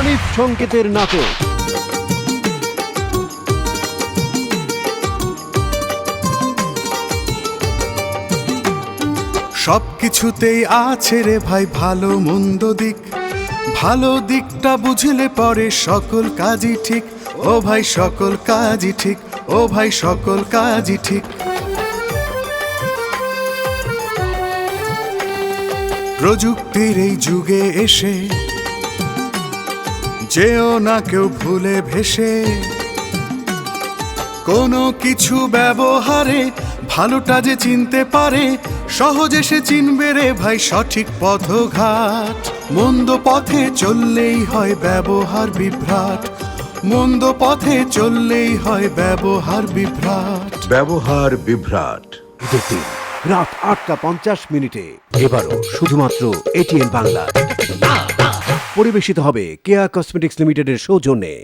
হানিফ সংকেতের নাটক। সব কিছুতেই আছে রে ভাই ভালো মন্দ দিক। ভালো দিকটা বুঝলে পরে সকল কাজই ঠিক। ও ভাই সকল কাজই ঠিক, ও ভাই সকল কাজই ঠিক। প্রযুক্তির এই যুগে এসে যেও না কেউ ভুলে ভেসে। কোনো কিছু ব্যবহারে ভালোটা যে চিনতে পারে সহজে সে চিনবে রে ভাই সঠিক পথঘাট। মন্দ পথে চললেই হয় ব্যবহার বিভ্রাট। মন্দ পথে চললেই হয় ব্যবহার বিভ্রাট। ব্যবহার বিভ্রাট। ঈদের দিন রাত আটটা পঞ্চাশ মিনিটে। এবারও শুধুমাত্র এটিএন বাংলা। পরিবেশিত হবে কেয়া কসমেটিক্স লিমিটেডের সৌজন্যে।